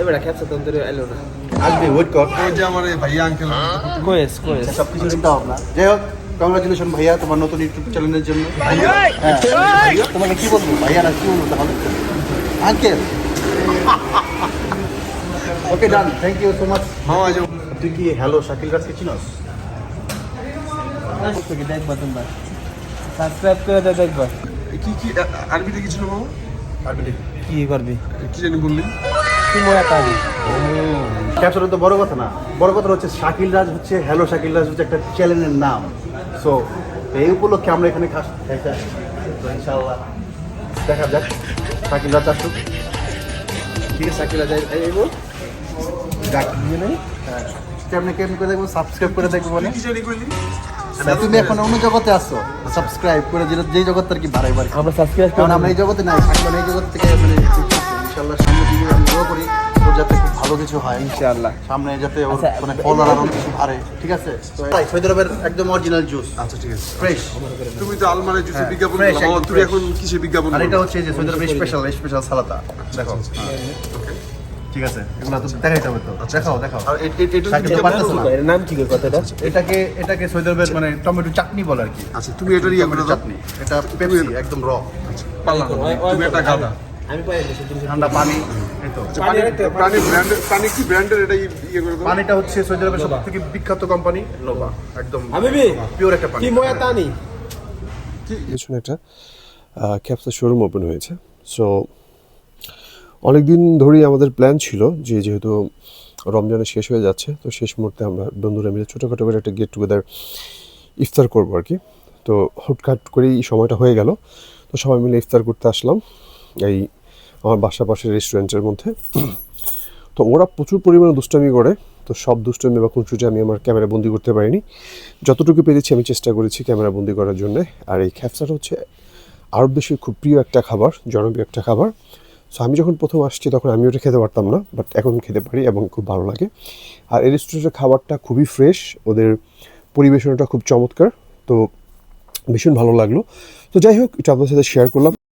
এবার খেপসা তন্দুরি এলো না। আসবে ওয়েট কর। ওই যে আমার ভাইয়া আঙ্কেল কোয়েস কোয়েস সব কিছু চিন্তা ভাবনা। যাই হোক কংগ্রাচুলেশন ভাইয়া তোমার নতুন ইউটিউব চ্যানেলের জন্য। ভাইয়া? হ্যাঁ ভাইয়া, তোমাকে কি বলব? ভাইয়া না কি বলব তাহলে uncle okay done thank you so much হ্যাঁ আজ তুই কি হ্যালো শাকিল রাজকে চিনস? দেখবা তোমরা। সাবস্ক্রাইব করে দে দেখবা কি কি আরবিতে কি ছিল বাবা কি করবি? কি জানি বললি? তো বড় কথা না। বড় কথা হচ্ছে শাকিল রাজ হচ্ছে হ্যালো শাকিল রাজ হচ্ছে একটা চ্যানেলের নাম। সো এই উপলক্ষে আমরা এখানে খাস ইনশাআল্লাহ দেখা যাক। শাকিল রাজ আসুক। ঠিক আছে ডাক দিয়ে নেই কেমনি কেমনি করে দেখব? সাবস্ক্রাইব করে দেখব মানে তুমি এখন অন্য জগতে আসছো সাবস্ক্রাইব করে জগৎ আর কি বাড়াই বাড়ি? আমরা সাবস্ক্রাইব কারণ আমরা এই জগতে নাই শাকিল এই জগৎ থেকে মানে ইনশাআল্লাহ সামনে দিকে আমি দোয়া করি ওর যাতে খুব ভালো কিছু হয়। ইনশাআল্লাহ। সামনে যাতে ওর আচ্ছা, মানে ফলোয়ার আরও কিছু বাড়ে ঠিক আছে? তাই সৌদি একদম অরিজিনাল জুস আচ্ছা ঠিক আছে। ফ্রেশ তুমি তো আলমারে জুসে হ্যাঁ, বিজ্ঞাপন একদম তুমি এখন কিসে বিজ্ঞাপন আর এটা হচ্ছে যে সৌদি স্পেশাল স্পেশাল সালাতা দেখো ঠিক আছে এগুলো তো দেখাইতে হবে তো। দেখাও দেখাও। আর এটা নাম কি কথাটা? এটাকে এটাকে সৌদি আরবের মানে টমেটো চাটনি বলে আর কি। আচ্ছা তুমি এটার ইয়ে করে চাটনি। এটা পেপসি একদম র না। তুমি এটা গাদা। আমি পাই ঠান্ডা পানি এই তো। পানি প্রাণী ব্র্যান্ডের কি ব্র্যান্ডের এটা ইয়ে করে পানিটা হচ্ছে সৌদি আরবের সব থেকে বিখ্যাত কোম্পানি নোভা একদম হাবিবি পিওর একটা পানি। কি মোয়া তানি? পেছনে একটা ক্যাপসা শোরুম ওপেন হয়েছে। সো অনেক দিন ধরেই আমাদের প্ল্যান ছিল যে যেহেতু রমজানে শেষ হয়ে যাচ্ছে তো শেষ মুহূর্তে আমরা বন্ধুরা মিলে ছোটোখাটো করে একটা গেট টুগেদার ইফতার করব আর কি। তো হুটকাট করেই সময়টা হয়ে গেল। তো সবাই মিলে ইফতার করতে আসলাম। এই আমার বাসা পাশের রেস্টুরেন্টের মধ্যে। তো ওরা প্রচুর পরিমাণে দুষ্টামি করে। তো সব দুষ্টামি বা খুনসুটি আমি আমার ক্যামেরা বন্দি করতে পারিনি। যতটুকু পেরেছি আমি চেষ্টা করেছি ক্যামেরা বন্দি করার জন্য। আর এই খ্যাপসাটা হচ্ছে আরব দেশের খুব প্রিয় একটা খাবার, জনপ্রিয় একটা খাবার। সো আমি যখন প্রথম আসছি তখন আমি ওটা খেতে পারতাম না বাট এখন খেতে পারি এবং খুব ভালো লাগে। আর এই রেস্টুরেন্টের খাবারটা খুবই ফ্রেশ ওদের পরিবেশনটা খুব চমৎকার। তো ভীষণ ভালো লাগল। তো যাই হোক, এটা আপনার সাথে শেয়ার করলাম।